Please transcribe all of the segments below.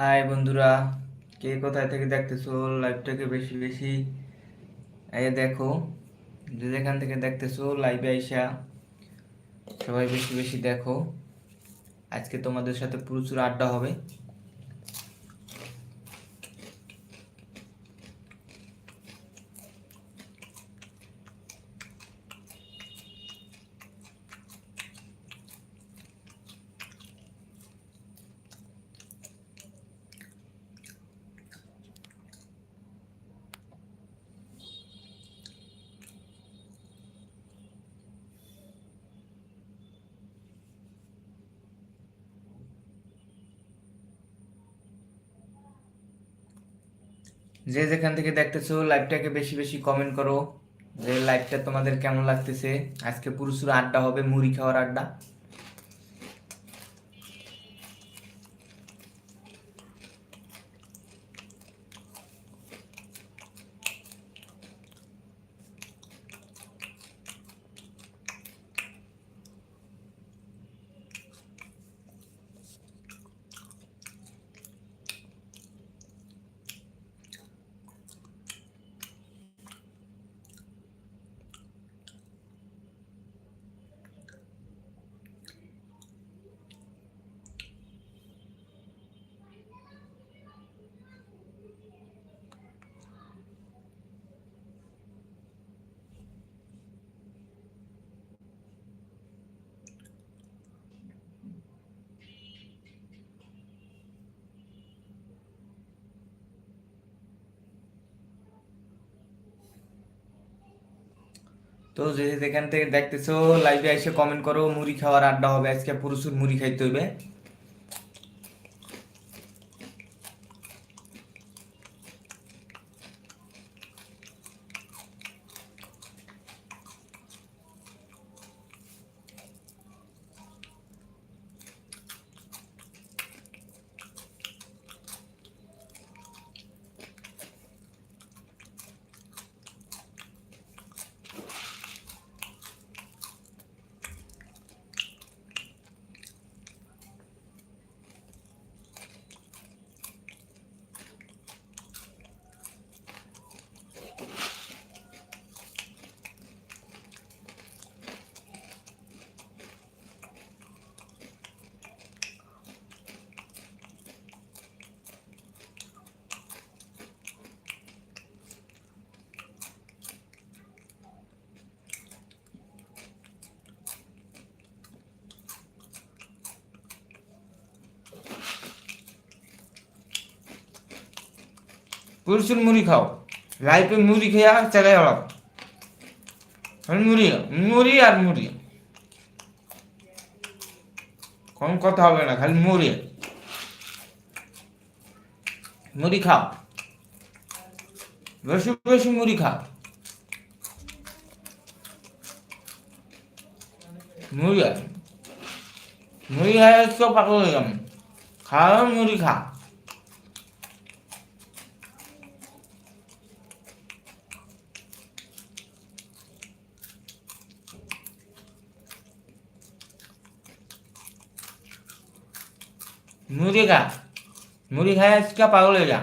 High বন্ধুরা, কে কোথায় থেকে দেখতেছো? লাইভটাকে বেশি বেশি। এই দেখো, যে যেখান থেকে দেখতেছো লাইভে আইসা সবাই বেশি বেশি দেখো। আজকে তোমাদের সাথে প্রচুর আড্ডা হবে। যে যেখান থেকে দেখতেছো লাইভটাকে বেশি বেশি কমেন্ট করো। যে লাইভটা তোমাদের কেমন লাগতেছে? আজকে পুরুষের আড্ডা হবে, মুড়ি খাওয়ার আড্ডা। তো যে যেখান থেকে দেখতেছো লাইভে এসে কমেন্ট করো, মুড়ি খাওয়ার আড্ডা হবে, আজকে প্রচুর মুড়ি খাইতে হইবে। প্রচুর মুড়ি খাও। লাইফে মুড়ি খেয়ে চালাই হলাম মুড়ি মুড়ি আর মুড়ি। কম কথা হবে না, খালি মুড়ি। মুড়ি খাও। বেশি বেশি মুড়ি খাও। মুড়ি মুড়ি খায় তো গেলাম। খাওয়া মুড়ি খা মুড়ি খা। মুড়ি খায় আজকে পাগল হয়ে যা।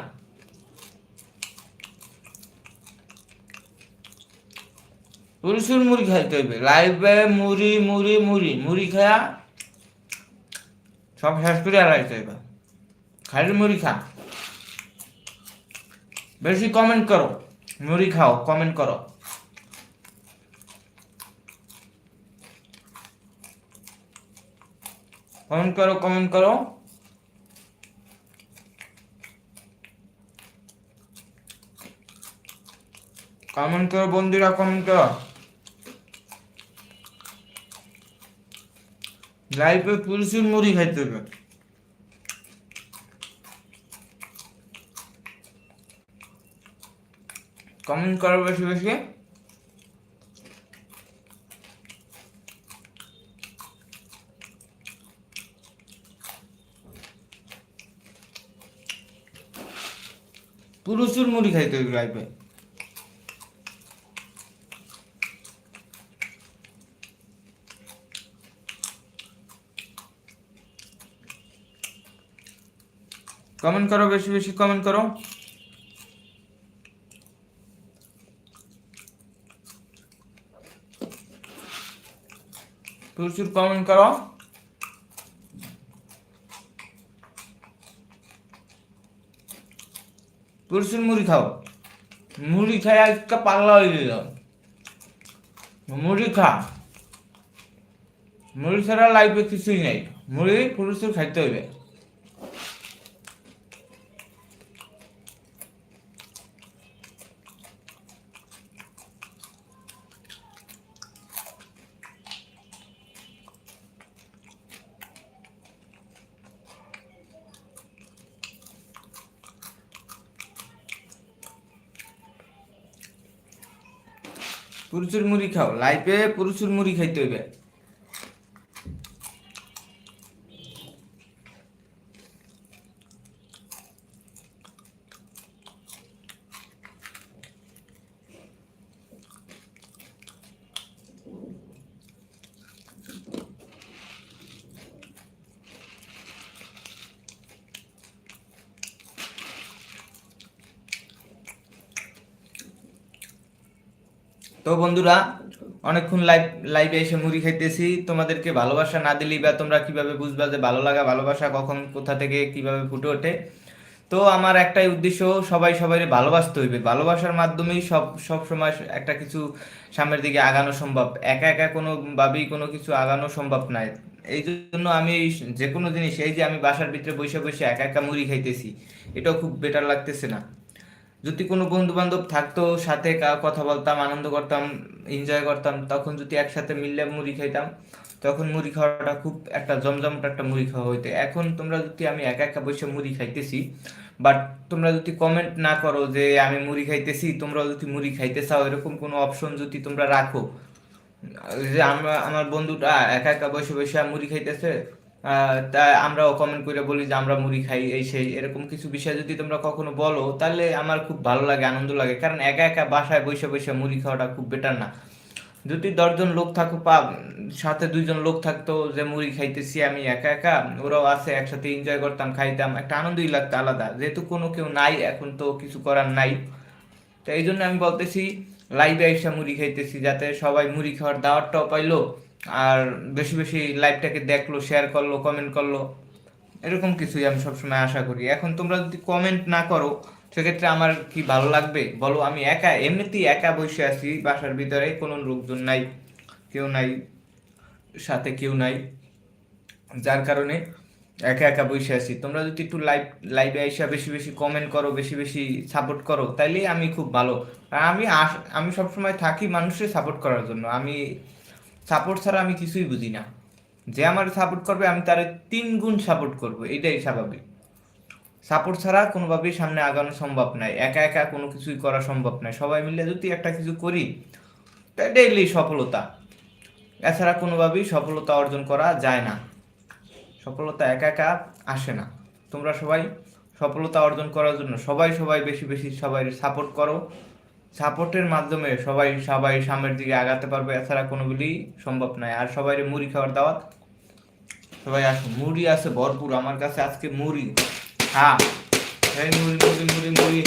প্রচুর মুড়ি খাইতে হইবে। লাইভে মুড়ি মুড়ি মুড়ি। মুড়ি খায়া সব শেষ করে আলাইতে হইবে। খালি মুড়ি খা। বেশি কমেন্ট করো। মুড়ি খাও কমেন্ট করো। কমেন্ট করো কমেন্ট করো। কমেন্ট করো বন্ধুরা, কমেন্ট করো। লাইফে প্রচুর মুড়ি খাইতে হবে। কমেন্ট করো বেশি বেশি। প্রচুর মুড়ি খাইতে হবে লাইফে। কমেন্ট করো, বেশি বেশি কমেন্ট করো। প্রচুর কমেন্ট করো। প্রচুর মুড়ি খাও। মুড়ি খাই একটা পাগলা হয়ে গেল। মুড়ি খা। মুড়ি ছাড়া লাইফে কিছুই নেই। মুড়ি প্রচুর খাইতে হইবে। প্রচুর মুড়ি খাও। লাইফে প্রচুর মুড়ি খাইতে হইবে। তো বন্ধুরা, অনেকক্ষণ লাইভ লাইভে এসে মুড়ি খাইতেছি। তোমাদেরকে ভালোবাসা না দিলেই বা তোমরা কীভাবে বুঝবা যে ভালো লাগা, ভালোবাসা কখন, কোথা থেকে, কীভাবে ফুটে ওঠে? তো আমার একটাই উদ্দেশ্য, সবাই সবাই ভালোবাসতে হইবে। ভালোবাসার মাধ্যমেই সব সব সময় একটা কিছু সামনের দিকে আগানো সম্ভব। একা একা কোনো ভাবেই কোনো কিছু আগানো সম্ভব নয় এই জন্য আমি যে কোনো জিনিস, এই যে আমি বাসার ভিতরে বসে বসে একা একা মুড়ি খাইতেছি, এটাও খুব বেটার লাগতেছে না। যদি কোনো বন্ধু বান্ধব থাকতো, সাথে কথা বলতাম, আনন্দ করতাম এনজয় করতাম, তখন যদি একসাথে মিললে মুড়ি খাইতাম, তখন মুড়ি খাওয়াটা খুব একটা জমজমট একটা মুড়ি খাওয়া হইতো। এখন তোমরা যদি আমি একা একা বসে মুড়ি খাইতেছি বাট তোমরা যদি কমেন্ট না করো যে আমি মুড়ি খাইতেছি, তোমরা যদি মুড়ি খাইতে চাও, এরকম কোনো অপশন যদি তোমরা রাখো, যে আমরা, আমার বন্ধুটা একা একা বসে বসে মুড়ি খাইতেছে তা আমরাও কমেন্ট করে বলি যে আমরা মুড়ি খাই, এই সেই, এরকম কিছু বিষয় যদি তোমরা কখনো বলো, তাহলে আমার খুব ভালো লাগে, আনন্দ লাগে। কারণ একা একা বাসায় বসে বসে মুড়ি খাওয়াটা খুব বেটার না। যদি দশজন লোক থাকো, পা, সাথে দুইজন লোক থাকতো যে মুড়ি খাইতেছি আমি একা একা, ওরাও আছে, একসাথে এনজয় করতাম, খাইতাম, একটা আনন্দই লাগতো আলাদা। যেহেতু কোনো কেউ নাই, এখন তো কিছু করার নাই। তো এই জন্য আমি বলতেছি লাইভে এসে মুড়ি খাইতেছি, যাতে সবাই মুড়ি খাওয়ার দাওয়াতটাও পাইলো। আর বেশি বেশি লাইভটাকে দেখল শেয়ার করল কমেন্ট করল, এরকম কিছুই আমি সবসময় আশা করি। এখন তোমরা যদি কমেন্ট না করো, সেক্ষেত্রে আমার কি ভালো লাগবে? বলো, আমি একা, এমনিতেই একা বসে আছি, বাসার ভিতরে কোনো লোকজন নাই, কেউ নাই, সাথে কেউ নাই। যার কারণে একা একা বসে আছি। তোমরা যদি একটু লাইভ লাইভে এসে বেশি বেশি কমেন্ট করো, বেশি বেশি সাপোর্ট করো, তাইলেই আমি খুব ভালো। আমি আমি সবসময় থাকি মানুষের সাপোর্ট করার জন্য। আমি সাপোর্ট ছাড়া আমি কিছুই বুঝি না। যে আমার সাপোর্ট করবে, আমি তার তিন গুণ সাপোর্ট করব, এটাই স্বাভাবিক। সাপোর্ট ছাড়া কোনোভাবেই সামনে আগানো সম্ভব নয়, একা একা কোনো কিছুই করা সম্ভব নয়। সবাই মিলে যদি একটা কিছু করি এটাই সফলতা। এছাড়া কোনোভাবেই সফলতা অর্জন করা যায় না। সফলতা একা একা আসে না। তোমরা সবাই সফলতা অর্জন করার জন্য সবাই সবাই বেশি বেশি সবাই সাপোর্ট করো। সাপোর্টের মাধ্যমে সবাই সবাই সামনের দিকে আগাতে পারবে, এছাড়া কোনোগুলি সম্ভব নয়। আর সবাই মুড়ি খাওয়ার দাওয়াত? সবাই আসো মুড়ি আছে ভরপুর। আমার কাছে আজকে মুড়ি। হ্যাঁ। এই মুড়ি মুড়ি মুড়ি মুড়ি।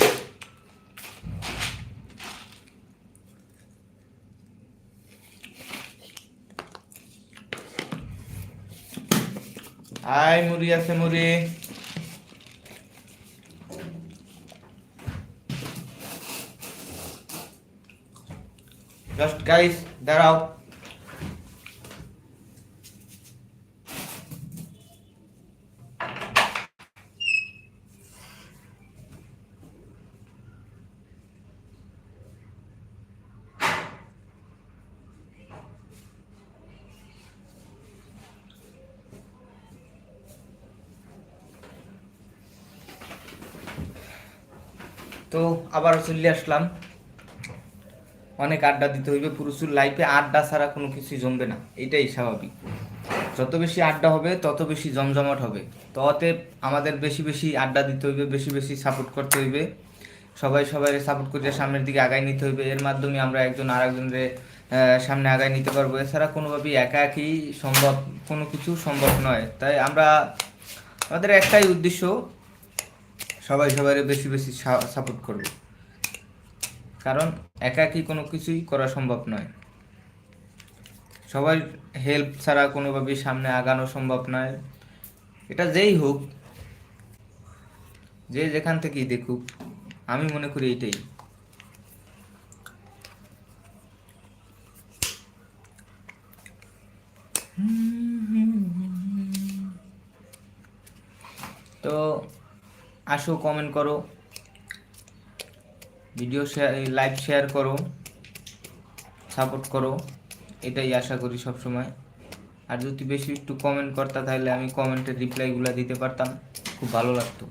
আয়, মুড়ি আছে, মুড়ি। গাইস দাঁড়াও তো আবার চলে আসলাম। অনেক আড্ডা দিতে হইবে পুরুষের লাইফে আড্ডা ছাড়া কোনো কিছুই জমবে না। এটাই স্বাভাবিক। যত বেশি আড্ডা হবে, তত বেশি জমজমাট হবে। তো অতএব আমাদের বেশি বেশি আড্ডা দিতে হইবে, বেশি বেশি সাপোর্ট করতে হইবে। সবাই সবাই সাপোর্ট করে সামনের দিকে আগায় নিতে হইবে। এর মাধ্যমে আমরা একজন আরেকজনের সামনে আগায় নিতে পারব। এছাড়া কোনোভাবেই একা একই সম্ভব, কোনো কিছু সম্ভব নয়। তাই আমরা, আমাদের একটাই উদ্দেশ্য, সবাই সবাই বেশি বেশি সাপোর্ট করবে। কারণ একাকি কোনো কিছুই করা সম্ভব নয়। সবাই হেল্প ছাড়া কোনোভাবেই সামনে আগানো সম্ভব নয়। এটা যেই হোক, যে যেখান থেকেই দেখুক, আমি মনে করি এটাই। তো আসো কমেন্ট করো। ভিডিও শেয়ার লাইভ শেয়ার করো সাপোর্ট করো, এটাই আশা করি সব সময় আর যদি বেশি একটু কমেন্ট করতা, তাহলে আমি কমেন্টের রিপ্লাইগুলো দিতে পারতাম, খুব ভালো লাগতো।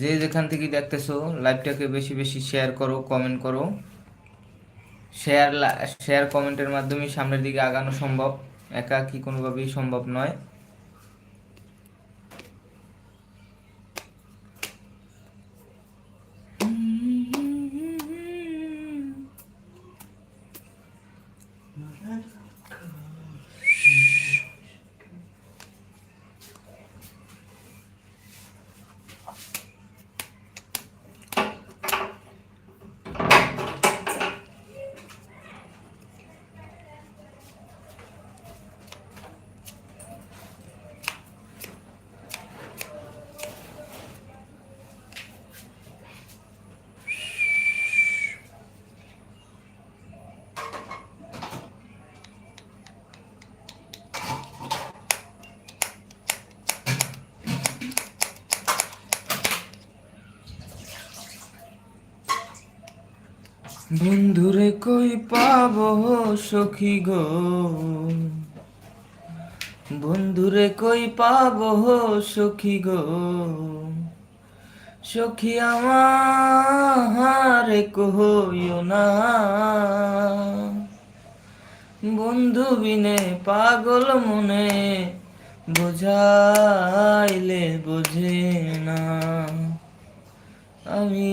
যে যেখান থেকে দেখতেছো লাইভটাকে বেশি বেশি শেয়ার করো কমেন্ট করো। শেয়ার শেয়ার কমেন্টের মাধ্যমে সামনের দিকে আগানো সম্ভব, একা কি কোনোভাবেই সম্ভব নয়। বন্ধুরে কই পাব সখী গো? বন্ধুরে কই পাব সখী গো? সখী আমার কইও না। বন্ধু বিনে পাগল মনে বোঝাইলে বোঝে না। আমি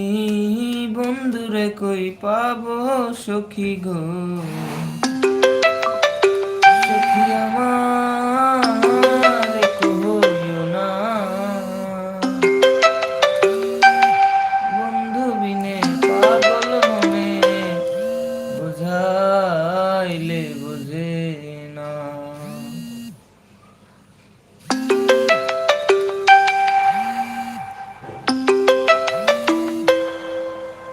বন্ধুরে কই পাবো সখী গো?